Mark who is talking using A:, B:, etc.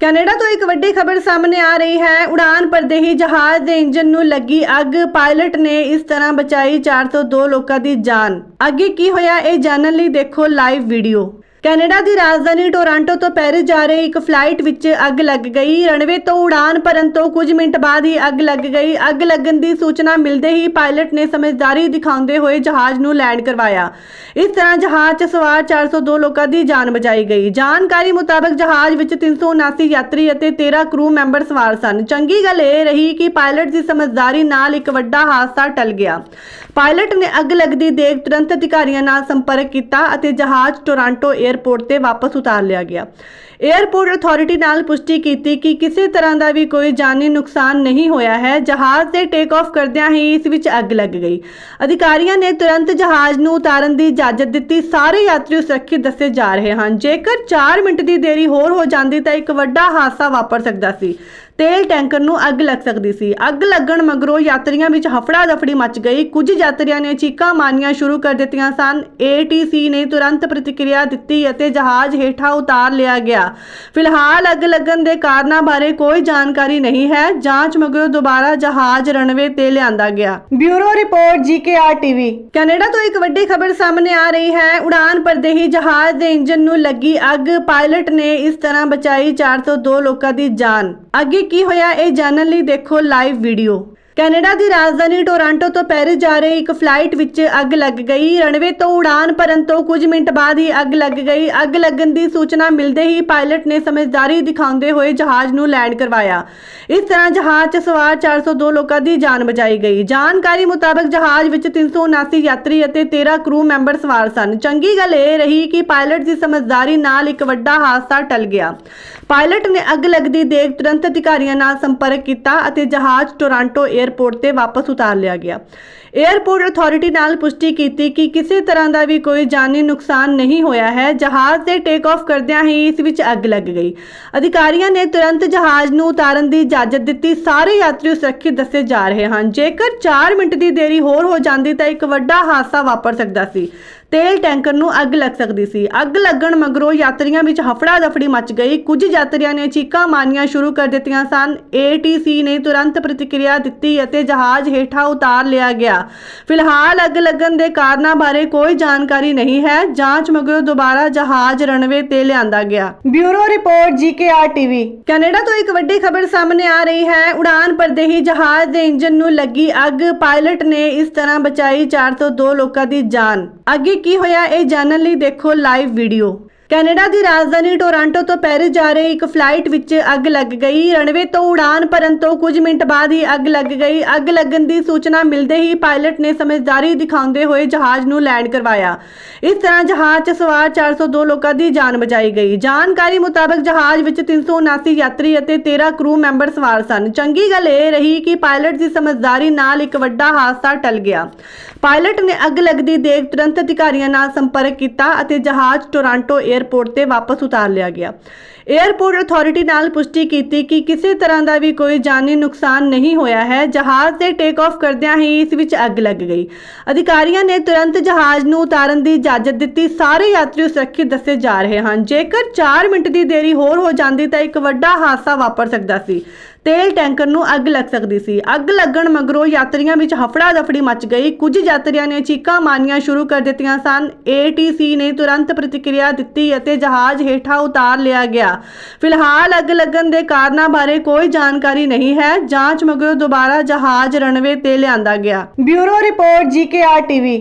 A: Canada ਤੋਂ ਇੱਕ ਵੱਡੀ ਖਬਰ ਸਾਹਮਣੇ ਆ ਰਹੀ ਹੈ। ਉਡਾਨ ਪਰਦੇਹੀ ਜਹਾਜ਼ ਦੇ ਇੰਜਨ ਨੂੰ ਲੱਗੀ ਅੱਗ। ਪਾਇਲਟ ਨੇ ਇਸ ਤਰ੍ਹਾਂ ਬਚਾਈ 402 ਲੋਕਾਂ ਦੀ ਜਾਨ। ਅੱਗੇ ਕੀ ਹੋਇਆ ਇਹ ਜਾਣਨ ਲਈ ਦੇਖੋ ਲਾਈਵ ਵੀਡੀਓ ਕੈਨੇਡਾ ਦੀ ਰਾਜਧਾਨੀ ਟੋਰਾਂਟੋ ਤੋਂ ਪੈਰਿਸ ਜਾ ਰਹੀ ਇੱਕ ਫਲਾਈਟ ਵਿੱਚ ਅੱਗ ਲੱਗ ਗਈ। ਰਣਵੇ ਤੋਂ ਉਡਾਨ ਭਰਨ ਤੋਂ ਕੁਝ ਮਿੰਟ ਬਾਅਦ ਹੀ ਅੱਗ ਲੱਗ ਗਈ। ਅੱਗ ਲੱਗਣ ਦੀ ਸੂਚਨਾ ਮਿਲਦੇ ਹੀ ਪਾਇਲਟ ਨੇ ਸਮਝਦਾਰੀ ਦਿਖਾਉਂਦੇ ਹੋਏ ਜਹਾਜ਼ ਨੂੰ ਲੈਂਡ ਕਰਵਾਇਆ। ਇਸ ਤਰ੍ਹਾਂ ਜਹਾਜ਼ 'ਚ ਸਵਾਰ 402 ਲੋਕਾਂ ਦੀ ਜਾਨ ਬਚਾਈ ਗਈ। ਜਾਣਕਾਰੀ ਮੁਤਾਬਕ ਜਹਾਜ਼ ਵਿੱਚ 379 ਯਾਤਰੀ ਅਤੇ 13 ਕਰੂ ਮੈਂਬਰ ਸਵਾਰ ਸਨ। ਚੰਗੀ ਗੱਲ ਇਹ ਰਹੀ ਕਿ ਪਾਇਲਟ ਦੀ ਸਮਝਦਾਰੀ ਨਾਲ ਇੱਕ ਵੱਡਾ ਹਾਦਸਾ ਟਲ ਗਿਆ। ਪਾਇਲਟ ਨੇ ਅੱਗ ਲੱਗਦੀ ਦੇਖ ਤੁਰੰਤ ਅਧਿਕਾਰੀਆਂ ਨਾਲ ਸੰਪਰਕ ਕੀਤਾ ਅਤੇ ਜਹਾਜ਼ ਟੋਰਾਂਟੋ 에 ਅਰਪੋਰਟ ਤੇ ਵਾਪਸ ਉਤਾਰ ਲਿਆ ਗਿਆ। 에ਅਰਪੋਰਟ ਅਥਾਰਟੀ ਨਾਲ ਪੁਸ਼ਟੀ ਕੀਤੀ ਕਿ ਕਿਸੇ ਤਰ੍ਹਾਂ ਦਾ ਵੀ ਕੋਈ ਜਾਨੀ ਨੁਕਸਾਨ ਨਹੀਂ ਹੋਇਆ ਹੈ, ਜਹਾਜ਼ ਦੇ ਟੇਕ ਆਫ ਕਰਦਿਆਂ ਹੀ ਇਸ ਵਿੱਚ ਅੱਗ ਲੱਗ ਗਈ। ਅਧਿਕਾਰੀਆਂ ਨੇ ਤੁਰੰਤ ਜਹਾਜ਼ ਨੂੰ ਉਤਾਰਨ ਦੀ ਇਜਾਜ਼ਤ ਦਿੱਤੀ। ਸਾਰੇ ਯਾਤਰੀ ਸੁਰੱਖਿਅਤ ਦੱਸੇ ਜਾ ਰਹੇ ਹਨ। ਜੇਕਰ 4 ਮਿੰਟ ਦੀ ਦੇਰੀ ਹੋਰ ਹੋ ਜਾਂਦੀ ਤਾਂ ਇੱਕ ਵੱਡਾ ਹਾਦਸਾ ਵਾਪਰ ਸਕਦਾ ਸੀ। ਤੇਲ ਟੈਂਕਰ ਨੂੰ ਅੱਗ ਲੱਗ ਸਕਦੀ ਸੀ। ਅੱਗ ਲੱਗਣ ਮਗਰੋਂ ਯਾਤਰੀਆਂ ਵਿੱਚ ਹਫੜਾ ਦਫੜੀ ਮਚ ਗਈ। ਕੁਝ ਯਾਤਰੀਆਂ ਨੇ ਚੀਕਾਂ ਮਾਰਨੀਆਂ ਸ਼ੁਰੂ ਕਰ ਦਿੱਤੀਆਂ ਸਨ। ATC ਨੇ ਤੁਰੰਤ ਪ੍ਰਤੀਕਿਰਿਆ ਦਿੱਤੀ ਅਤੇ ਜਹਾਜ਼ ਹੇਠਾਂ ਉਤਾਰ ਲਿਆ ਗਿਆ। ਫਿਲਹਾਲ ਅੱਗ ਲੱਗਣ ਦੇ ਕਾਰਨਾਂ ਬਾਰੇ ਕੋਈ ਜਾਣਕਾਰੀ ਨਹੀਂ ਹੈ। ਜਾਂਚ ਮਗਰੋਂ ਦੁਬਾਰਾ ਜਹਾਜ਼ ਰਣਵੇ ਤੇ ਲਿਆਂਦਾ ਗਿਆ। Bureau report, GKR TV. Canada ਤੋਂ ਇੱਕ ਵੱਡੀ ਖਬਰ ਸਾਹਮਣੇ ਆ ਰਹੀ ਹੈ। ਉਡਾਨ ਪਰਦੇਹੀ ਜਹਾਜ਼ ਦੇ ਇੰਜਨ ਨੂੰ ਲੱਗੀ ਅੱਗ। ਪਾਇਲਟ ਨੇ ਇਸ ਤਰ੍ਹਾਂ ਬਚਾਈ 402 ਲੋਕਾਂ ਦੀ ਜਾਨ। ਅੱਗੇ ਕੀ ਹੋਇਆ ਇਹ ਜਾਣਨ ਲਈ ਦੇਖੋ ਲਾਈਵ ਵੀਡੀਓ ਕੈਨੇਡਾ ਦੀ ਰਾਜਧਾਨੀ ਟੋਰਾਂਟੋ ਤੋਂ ਪੈਰਿਸ ਜਾ ਰਹੀ ਇੱਕ ਫਲਾਈਟ ਵਿੱਚ ਅੱਗ ਲੱਗ ਗਈ। ਰਨਵੇ ਤੋਂ ਉਡਾਨ ਭਰਨ ਤੋਂ ਕੁਝ ਮਿੰਟ ਬਾਅਦ ਹੀ ਅੱਗ ਲੱਗ ਗਈ। ਅੱਗ ਲੱਗਣ ਦੀ ਸੂਚਨਾ ਮਿਲਦੇ ਹੀ ਪਾਇਲਟ ਨੇ ਸਮਝਦਾਰੀ ਦਿਖਾਉਂਦੇ ਹੋਏ ਜਹਾਜ਼ ਨੂੰ ਲੈਂਡ ਕਰਵਾਇਆ। ਇਸ ਤਰ੍ਹਾਂ ਜਹਾਜ਼ 'ਚ ਸਵਾਰ 402 ਲੋਕਾਂ ਦੀ ਜਾਨ ਬਚਾਈ ਗਈ। ਜਾਣਕਾਰੀ ਮੁਤਾਬਕ ਜਹਾਜ਼ ਵਿੱਚ 379 ਯਾਤਰੀ ਅਤੇ 13 ਕਰੂ ਮੈਂਬਰ ਸਵਾਰ ਸਨ। ਚੰਗੀ ਗੱਲ ਇਹ ਰਹੀ ਕਿ ਪਾਇਲਟ ਦੀ ਸਮਝਦਾਰੀ ਨਾਲ ਇੱਕ ਵੱਡਾ ਹਾਦਸਾ ਟਲ ਗਿਆ। ਪਾਇਲਟ ਨੇ ਅੱਗ ਲੱਗਦੀ ਦੇਖ ਤੁਰੰਤ ਅਧਿਕਾਰੀਆਂ ਨਾਲ ਸੰਪਰਕ ਕੀਤਾ ਅਤੇ ਜਹਾਜ਼ ਟੋਰਾਂਟੋ 에ਅਰਪੋਰਟ ਤੇ ਵਾਪਸ ਉਤਾਰ ਲਿਆ ਗਿਆ। 에ਅਰਪੋਰਟ ਅਥਾਰਟੀ ਨਾਲ ਪੁਸ਼ਟੀ ਕੀਤੀ ਕਿ ਕਿਸੇ ਤਰ੍ਹਾਂ ਦਾ ਵੀ ਕੋਈ ਜਾਨੀ ਨੁਕਸਾਨ ਨਹੀਂ ਹੋਇਆ ਹੈ। ਜਹਾਜ਼ ਦੇ ਟੇਕ ਆਫ ਕਰਦਿਆਂ ਹੀ ਇਸ ਵਿੱਚ ਅੱਗ ਲੱਗ ਗਈ। ਅਧਿਕਾਰੀਆਂ ਨੇ ਤੁਰੰਤ ਜਹਾਜ਼ ਨੂੰ ਉਤਾਰਨ ਦੀ ਇਜਾਜ਼ਤ ਦਿੱਤੀ। ਸਾਰੇ ਯਾਤਰੀ ਸੁਰੱਖਿਅਤ ਦੱਸੇ ਜਾ ਰਹੇ ਹਨ। ਜੇਕਰ 4 ਮਿੰਟ ਦੀ ਦੇਰੀ ਹੋਰ ਹੋ ਜਾਂਦੀ ਤਾਂ ਇੱਕ ਵੱਡਾ ਹਾਦਸਾ ਵਾਪਰ ਸਕਦਾ ਸੀ। ਤੇਲ ਟੈਂਕਰ ਨੂੰ ਅੱਗ ਲੱਗ ਸਕਦੀ ਸੀ। ਅੱਗ ਲੱਗਣ ਮਗਰੋਂ ਯਾਤਰੀਆਂ ਵਿੱਚ ਹਫੜਾ ਦਫੜੀ ਮਚ ਗਈ। ਕੁਝ ਯਾਤਰੀਆਂ ਨੇ ਚੀਕਾਂ ਮਾਰਨੀਆਂ ਸ਼ੁਰੂ ਕਰ ਦਿੱਤੀਆਂ ਸਨ। ATC ਨੇ ਤੁਰੰਤ ਪ੍ਰਤੀਕਿਰਿਆ ਦਿੱਤੀ ਅਤੇ ਜਹਾਜ਼ ਹੇਠਾਂ ਉਤਾਰ ਲਿਆ ਗਿਆ। ਫਿਲਹਾਲ ਅੱਗ ਲੱਗਣ ਦੇ ਕਾਰਨਾਂ ਬਾਰੇ ਕੋਈ ਜਾਣਕਾਰੀ ਨਹੀਂ ਹੈ। ਜਾਂਚ ਮਗਰੋਂ ਦੁਬਾਰਾ ਜਹਾਜ਼ ਰਨਵੇ ਤੇ ਲਿਆਂਦਾ ਗਿਆ। Bureau report, GKR TV. Canada ਤੋਂ ਇੱਕ ਵੱਡੀ ਖਬਰ ਸਾਹਮਣੇ ਆ ਰਹੀ ਹੈ। ਉਡਾਨ ਪਰਦੇਹੀ ਜਹਾਜ਼ ਦੇ ਇੰਜਨ ਨੂੰ ਲੱਗੀ ਅੱਗ। ਪਾਇਲਟ ਨੇ ਇਸ ਤਰ੍ਹਾਂ ਬਚਾਈ 402 ਲੋਕਾਂ ਦੀ ਜਾਨ। ਅੱਗੇ ਕੀ ਹੋਇਆ ਇਹ ਜਾਣਨ ਲਈ ਦੇਖੋ ਲਾਈਵ ਵੀਡੀਓ ਕੈਨੇਡਾ ਦੀ ਰਾਜਧਾਨੀ ਟੋਰਾਂਟੋ ਤੋਂ ਪੈਰਿਸ ਜਾ ਰਹੀ ਇੱਕ ਫਲਾਈਟ ਵਿੱਚ ਅੱਗ ਲੱਗ ਗਈ। ਰਣਵੇ ਤੋਂ ਉਡਾਨ ਭਰਨ ਤੋਂ ਕੁਝ ਮਿੰਟ ਬਾਅਦ ਹੀ ਅੱਗ ਲੱਗ ਗਈ। ਅੱਗ ਲੱਗਣ ਦੀ ਸੂਚਨਾ ਮਿਲਦੇ ਹੀ ਪਾਇਲਟ ਨੇ ਸਮਝਦਾਰੀ ਦਿਖਾਉਂਦੇ ਹੋਏ ਜਹਾਜ਼ ਨੂੰ ਲੈਂਡ ਕਰਵਾਇਆ। ਇਸ ਤਰ੍ਹਾਂ ਜਹਾਜ਼ 'ਚ ਸਵਾਰ 402 ਲੋਕਾਂ ਦੀ ਜਾਨ ਬਚਾਈ ਗਈ। ਜਾਣਕਾਰੀ ਮੁਤਾਬਕ ਜਹਾਜ਼ ਵਿੱਚ 379 ਯਾਤਰੀ ਅਤੇ 13 ਕਰੂ ਮੈਂਬਰ ਸਵਾਰ ਸਨ। ਚੰਗੀ ਗੱਲ ਇਹ ਰਹੀ ਕਿ ਪਾਇਲਟ ਦੀ ਸਮਝਦਾਰੀ ਨਾਲ ਇੱਕ ਵੱਡਾ ਹਾਦਸਾ ਟਲ ਗਿਆ। ਪਾਇਲਟ ਨੇ ਅੱਗ ਲੱਗਦੀ ਦੇਖ ਤੁਰੰਤ ਅਧਿਕਾਰੀਆਂ ਨਾਲ ਸੰਪਰਕ ਕੀਤਾ ਅਤੇ ਜਹਾਜ਼ ਟੋਰਾਂਟੋ 에ਅਰਪੋਰਟ ਤੇ ਵਾਪਸ ਉਤਾਰ ਲਿਆ ਗਿਆ। 에ਅਰਪੋਰਟ ਅਥਾਰਟੀ ਨਾਲ ਪੁਸ਼ਟੀ ਕੀਤੀ ਕਿ ਕਿਸੇ ਤਰ੍ਹਾਂ ਦਾ ਵੀ ਕੋਈ ਜਾਨੀ ਨੁਕਸਾਨ ਨਹੀਂ ਹੋਇਆ ਹੈ। ਜਹਾਜ਼ ਦੇ ਟੇਕ ਆਫ ਕਰਦਿਆਂ ਹੀ ਇਸ ਵਿੱਚ ਅੱਗ ਲੱਗ ਗਈ। ਅਧਿਕਾਰੀਆਂ ਨੇ ਤੁਰੰਤ ਜਹਾਜ਼ ਨੂੰ ਉਤਾਰਨ ਦੀ ਇਜਾਜ਼ਤ ਦਿੱਤੀ। ਸਾਰੇ ਯਾਤਰੀ ਸੁਰੱਖਿਅਤ ਦੱਸੇ ਜਾ ਰਹੇ ਹਨ। ਜੇਕਰ 4 ਮਿੰਟ ਦੀ ਦੇਰੀ ਹੋਰ ਹੋ ਜਾਂਦੀ ਤਾਂ ਇੱਕ ਵੱਡਾ ਹਾਦਸਾ ਵਾਪਰ ਸਕਦਾ ਸੀ। ਤੇਲ ਟੈਂਕਰ ਨੂੰ ਅੱਗ ਲੱਗ ਸਕਦੀ ਸੀ। ਅੱਗ ਲੱਗਣ ਮਗਰੋਂ ਯਾਤਰੀਆਂ ਵਿੱਚ ਹਫੜਾ ਦਫੜੀ ਮਚ ਗਈ। ਕੁਝ ਯਾਤਰੀਆਂ ਨੇ ਚੀਕਾਂ ਮਾਰਨੀਆਂ ਸ਼ੁਰੂ ਕਰ ਦਿੱਤੀਆਂ ਸਨ। ATC ਨੇ ਤੁਰੰਤ ਪ੍ਰਤੀਕਿਰਿਆ ਦਿੱਤੀ ਅਤੇ ਜਹਾਜ਼ ਹੇਠਾਂ ਉਤਾਰ ਲਿਆ ਗਿਆ। ਫਿਲਹਾਲ ਅੱਗ ਲੱਗਣ ਦੇ ਕਾਰਨਾਂ ਬਾਰੇ ਕੋਈ ਜਾਣਕਾਰੀ ਨਹੀਂ ਹੈ। ਜਾਂਚ ਮਗਰੋਂ ਦੁਬਾਰਾ ਜਹਾਜ਼ ਰਣਵੇ ਤੇ ਲਿਆਂਦਾ ਗਿਆ। Bureau report, GKR TV.